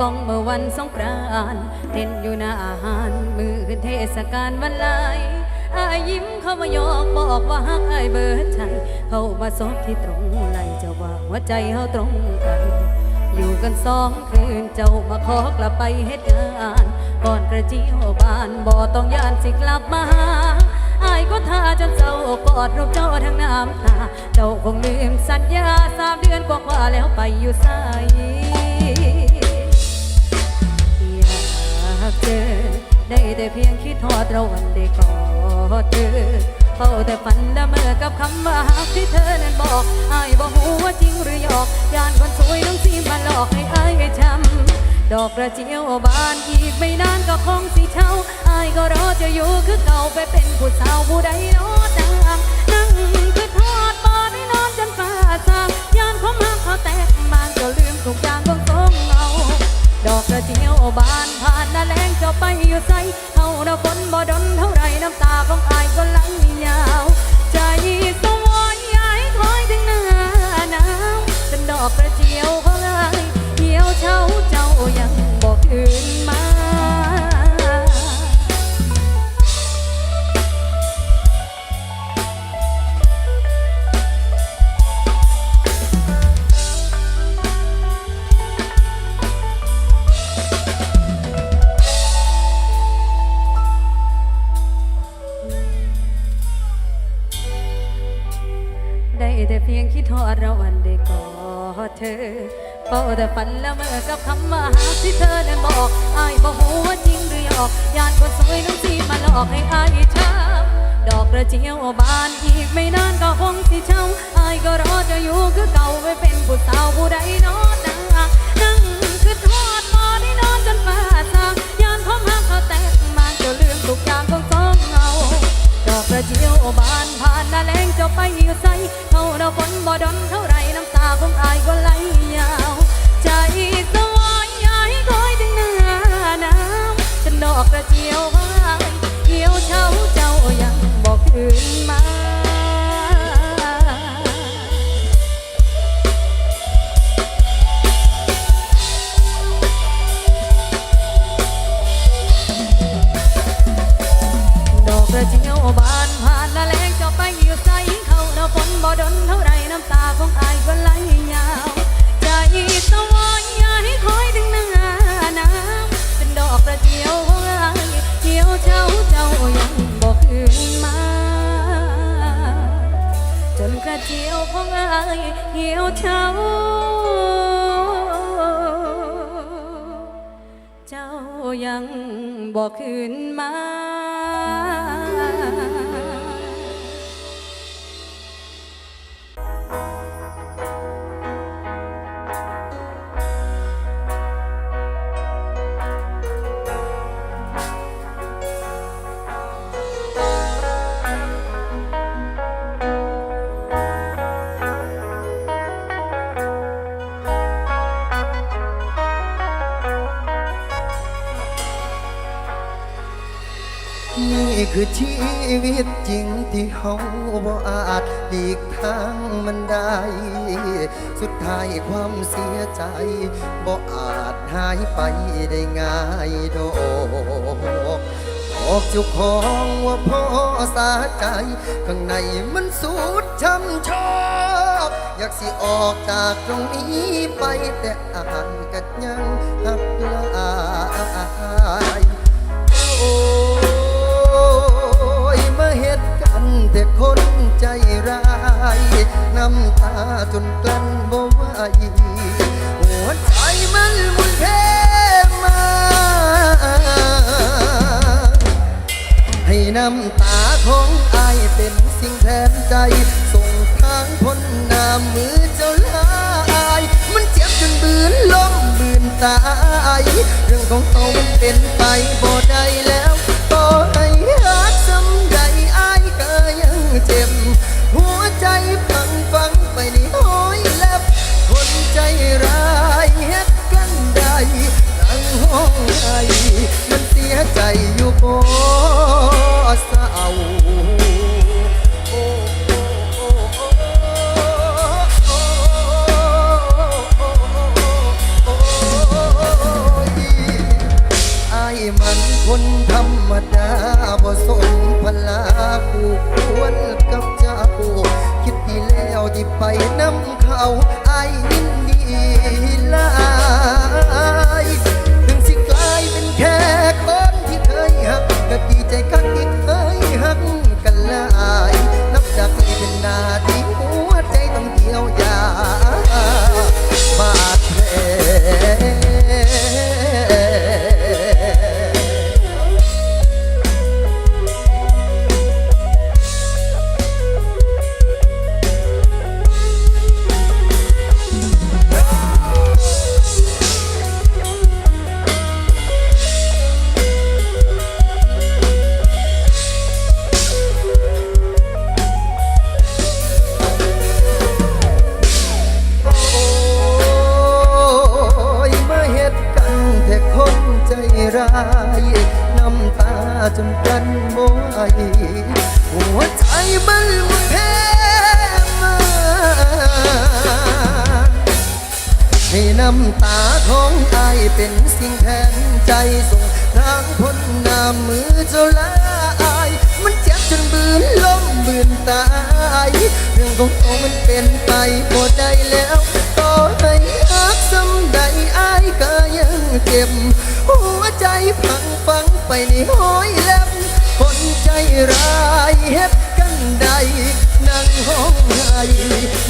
ก้องเมื่อวันสงกรานเต้นอยู่หน้าอาหารมือเทศกาลวันไหลอายยิ้มเข้ามายอกบอกว่าฮักอายเบิดใจเข้ามาซบที่ตรงไหลเจะว่าหัวใจเฮาตรงกัน อยู่กันสองคืนเจ้ามาขอกลับไปเหตุงานก่อนกระเจียวบานบ่ต้องยานสิกลับมาหาอายก็ท่าจนเจ้ากอดรูปเจ้าทั้งน้ำตา เจ้าคงลืมสัญญาสามเดือนกว่าๆแล้วไปอยู่ไส อยากเจอ ได้แต่เพียงคิดทอดเราวันได้กอดเธอเฝ้าแต่ฝันละเมื่อกับคำว่ารักที่เธอนั้นบอกอายบอกหูว่าจริงหรือหยอกยานคนสวยต้องซีมาหลอกให้อายช้ำดอกกระเจียวบานอีกไม่นานก็คงสิเช่าอายก็รอจะอยู่คือเก่าไปเป็นผู้สาวผู้ใดโน้ดังนั่งคือทอดปอได้นอนจนฟ้าสางยานความรักเขาแตกมานก็ลืมทุกอย่างบงทร ดอกกระเจียวบานผ่านหน้าแรงเจะไปอยู่ใสเท่าหน้าฝนบ่ดนเท่าไรน้ำตาของอายก็ น้ำสีมาหลอกให้อายช้ำดอกกระเจียวบานอีกไม่นานก็คงสิเช่าอายก็รอจะอยู่คือเก่าไว้เป็นผู้สาวผู้ใดนอนนั่งนั่งคือทอดพอได้นอนจนฟ้าสางยานพร้อมหักเขาแตกมันจะลืมทุกอย่างของสองเงาดอกกระเจียวบานผ่านหน้าแรงจะไปอยู่ใสเท่าหน้าฝนบ่ดนเท่าไรน้ำตาของอายก็ไหลยาวใจสว อกกระเจียวของอาเหี่ยวเฉาเจ้ายังบอกคืนมาดอกกระเจียวบานผ่านละแรงจะไปอยู่ใสเขาหน้าฝนบ่ดนเท่าไรน้ำตาของอายก็ไหลยาวใจสวา นกระเจียวของอายเหี่ยวเฉาเจ้ายังบอกคืนมา คือชีวิตจริงที่เฮาบ่อาจหลีกทางมันได้ สุดท้ายความเสียใจบ่อาจหายไปได้ง่ายดอกบอกเจ้าของว่าพ่อสาใจ ข้างในมันสุดช้ำชอกอยากสิออกจากตรงนี้ไปแต่อ่านกัดยังหักลายโอ้ แต่คนใจร้ายน้ำตาจนกลั้นบ่ไหวหัวใจมันมุนเพมา ให้น้ำตาของอายเป็นสิ่งแทนใจ ส่งทางพ้นน้ำมือเจ้าลาย มันเจ็บจนบืนล้มบืนตาย เรื่องของเขามันเป็นไปบ่ได้แล้วต่อให้ จ็บ หัวใจพังฟังไปในห้อยแลบคนใจร้ายเฮ็ดกันใดตั้งห้องใจมันเสียใจอยู่บ่เศร้ามันคนธรรมดาบ่สม ยยิ กันบ่ไหวหัวใจมันมันแพ้มาให้น้ำตาของไอเป็นสิ่งแทนใจส่งทางพ้นน้ำมือเจ้าลาอาย มันเจ็บจนบืนล้มบืนตาย เรื่องของเขามันเป็นไปบ่ได้แล้ว ต่อให้ฮักสำใดอายก็ยังเจ็บ หัวใจพังฟังไปในห้อยแลบคนใจร้ายเฮ็ดกันใด นั่งห้องไห้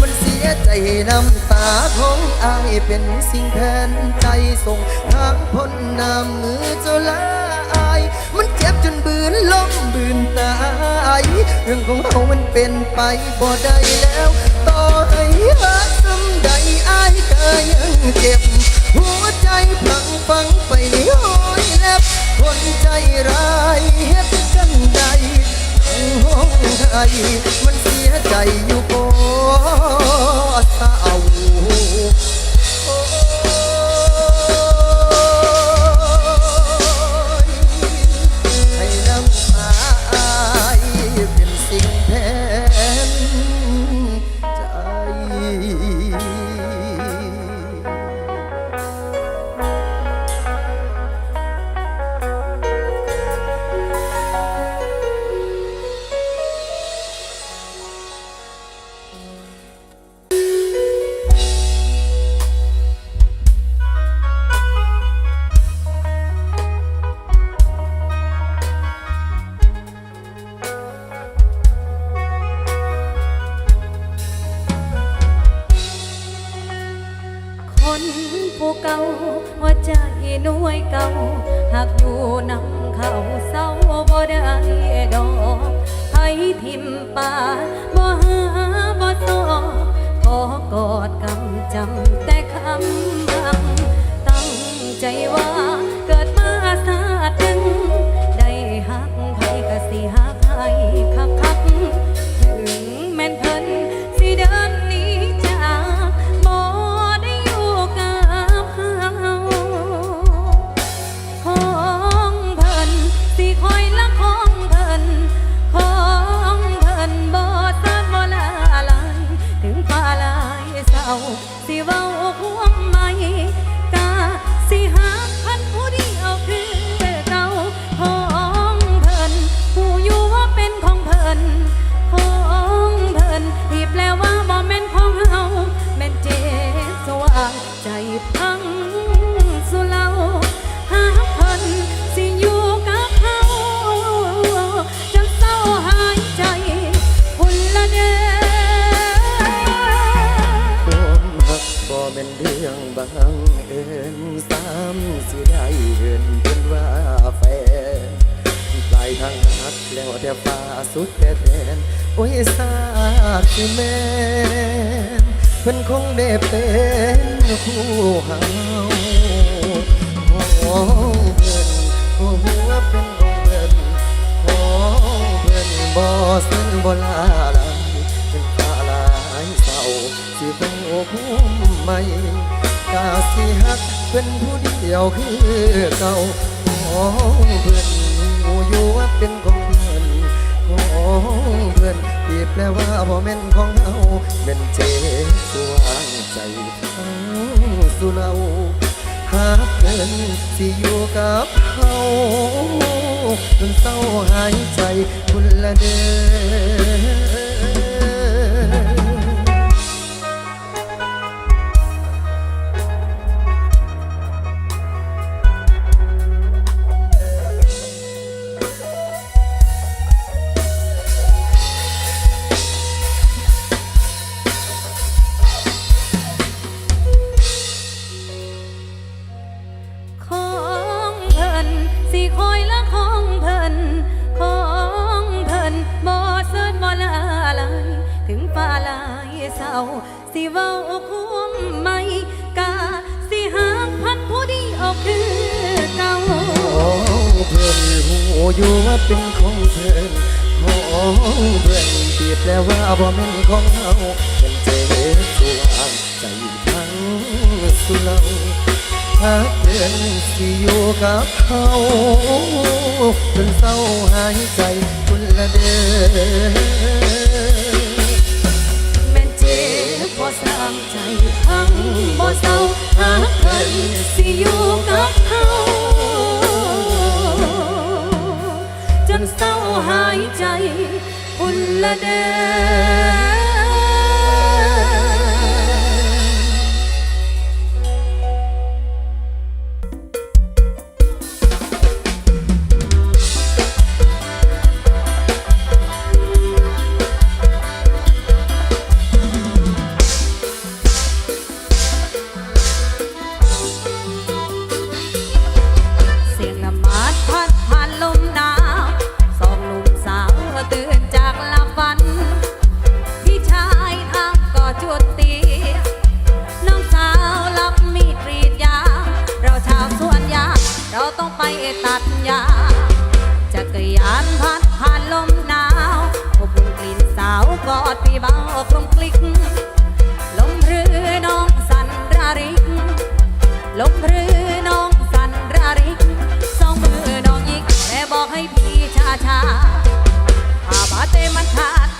มันเสียใจน้ำตาของอายเป็นสิ่งแทนใจส่งทางพ้นน้ำมือเจ้าลาอาย มันเจ็บจนบืนล้มบืนตาย เรื่องของเรามันเป็นไปบ่ได้แล้ว ต่อให้ ยังเจ็บ หัวใจพังฟังไปห้อยแลบคนใจร้ายเฮ็ดกันใดห้องไทยมันเสียใจอยู่บ่สาวำแต่ สุดแต่แทนโอ้ยสาดสิแม่นเพิ่นคงได้เป็นคู่เฮาของเพิ่นหัวเป็นของเพิ่นของเพิ่นบ่สิ้นบ่ลาลาเป็นฟ้าลายเศร้าสิต้องคุ้มไหม่กาสิฮักเป็นผู้เดียวคือเก่าของเพื่อนหูอยู่ว่าเป็นของ เพื่อนที่แปลว่าบ่แม่นของเฮาเป็นเจสวางใจทั้งสุเราหากเกินสิอยู่กับเฮาจนเศร้าหายใจคุณละเด้อ จนเศร้าหายใจคุณละเด้อแม่นเจ็บพอสร้างใจทั้งบ่เศร้าหาใครสิอยู่กับเขาจนเศร้าหายใจคุณละเด้อ เบาโครมกลิกลมเรือน้องสันราริกลมเรือน้องสันราริกสองมือน้องยิกแม่บอกให้พี่ชาชาอาบาเตมันขาด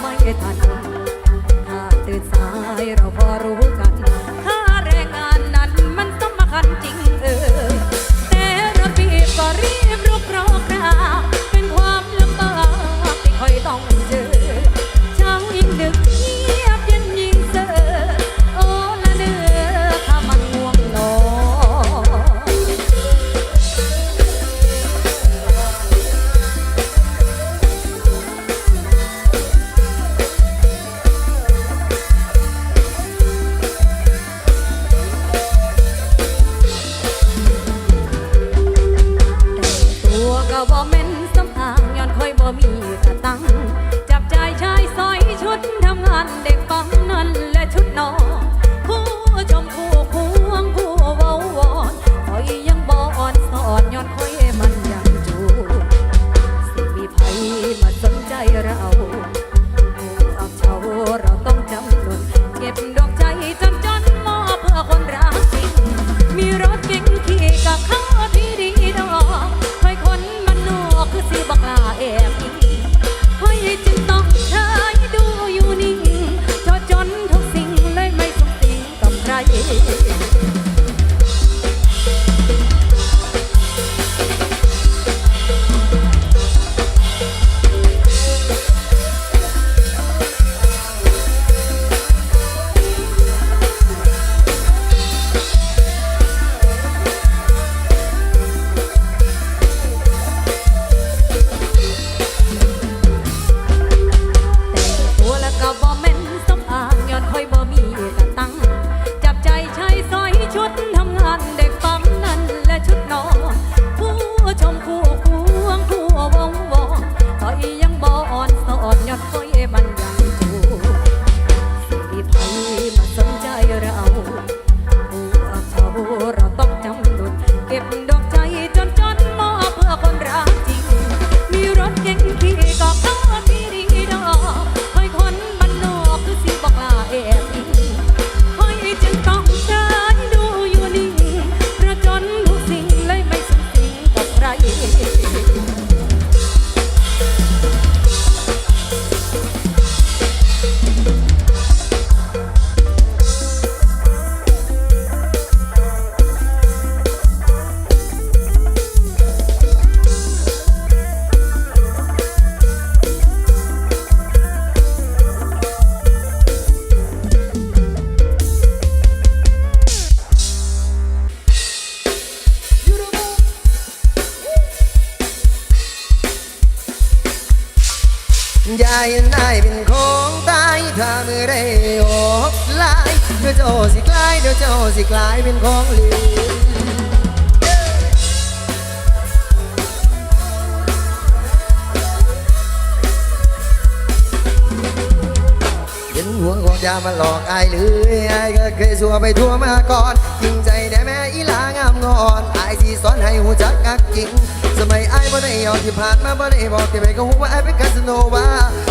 ไม่ทันหากตื่นสายเราพอรู้านเด็กฟังนั่นและชุดนอน ยายนายเป็นของตายถ้ามือได้ออกลายเดี๋ยวเจ้าสิกลายเดี๋ยวเจ้าสิกลายเป็นของเหลวเห็นหัวของยามาหลอกไอายหรืออายก็เคยสัวไปทั่วมาก่อนจริงใจได้แม่อีหลางามงอนไอายที่สอนให้หูจักกักจริง สมัย บ่ได้ยอมที่ผ่านมาบ่ได้บอกที่ไปก็หูว่าอายเป็นคาสโนวา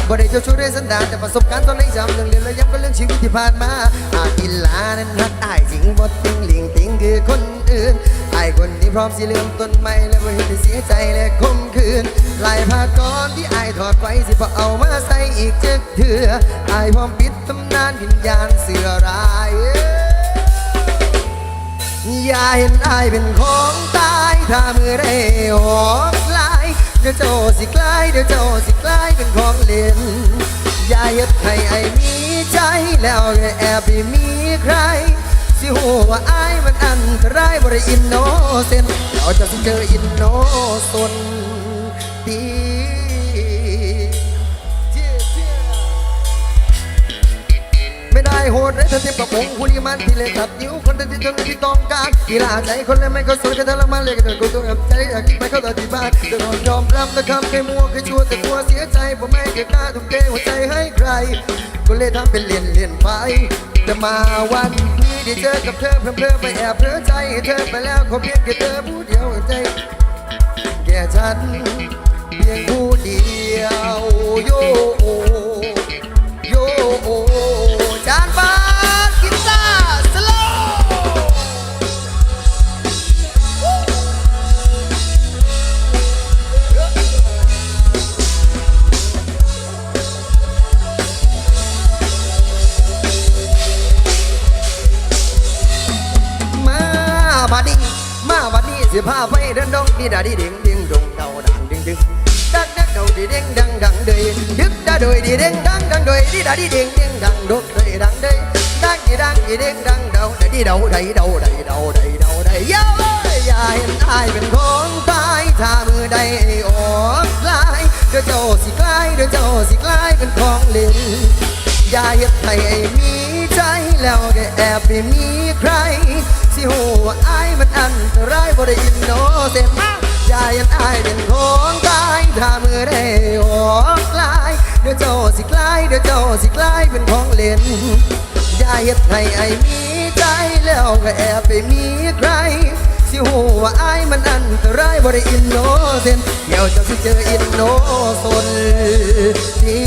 บ่ได้เจ้าชู้ได้สันดานแต่ประสบการณ์ตอนนี้จำเรื่องเรียนและย้ำก็เรื่องชีวิตที่ผ่านมาอาอีลานั้นฮักอายจริงบ่ติงหลิงติงคือคนอื่นไอายคนที่พร้อมสิเริ่มต้นใหม่และบ่เห็นเสียใจและคมคืนลายผ้าก้อนที่ไอายถอดไว้สิพอเอามาใส่อีกจักเถื่ออายพร้อมปิดตำนานวิญญาณเสือร้ายอย่าเห็นอายเป็นของตาย ถ้ามือได้ออก เดี๋ยวเจ้าสิกลายเดี๋ยวเจ้าสิกลายเป็นของเล่นอย่าเฮ็ดให้ไอ้มีใจแล้วอย่าแอบไปมีใคร สิหัว่าอายมันอันตรายบ่ได้อินโนเซนเราจะสิเจออินโนสนตี ไม่ได้โหดเลยเธอเทียบกับผงคุริมันที่เล็กตัดนิ้วคนที่เธอที่ต้องการกีฬาใจคนเลยไม่ก็สวยกันเธอละมันเลยกันเธอกูตัวใจอยากกินไปเข้าตาที่บ้านแต่ต้องยอมรับนะครับเคยมัวเคยชั่วแต่กลัวเสียใจผมไม่เคยกล้าทุ่มเทหัวใจให้ใครก็เลยทำเป็นเลียนเลียนไปแต่มาวันนี้ได้เจอกับเธอเพิ่มเพิ่มไปแอบเพลอใจให้เธอไปแล้วขอเพียงแค่เธอผู้เดียวใจแก่ฉันเพียงผู้เดียวโยาดาดีเดาใดเดาใดเดาใดเดาใดยาวอย่าเห็นอายเป็นของตายถ้ามือใดออกลายเดี๋ยวเจ้าสิกลายเดี๋ยวเจ้าสิกลายเป็นของเล่นอย่าเฮ็ดไอ้มีใจแล้วก็แอบไปมีใครสิหูว่าอายมันอันตรายบ่ได้อินโนเซนมาอ ย่าเห็นอายเป็นของตายถ้ามือได้ออกลาย เดี๋ยวเจ้าสิกลายเดี๋ยวเจ้าสิกลายเป็นของเล่นอย่าเฮ็ดให้ไอมีใจแล้วก็แอบไปมีใครสิหูว่าอายมันอันตรายบ่ได้อินโนเซนเดี๋ยวเจ้าสิเจออินโนสนที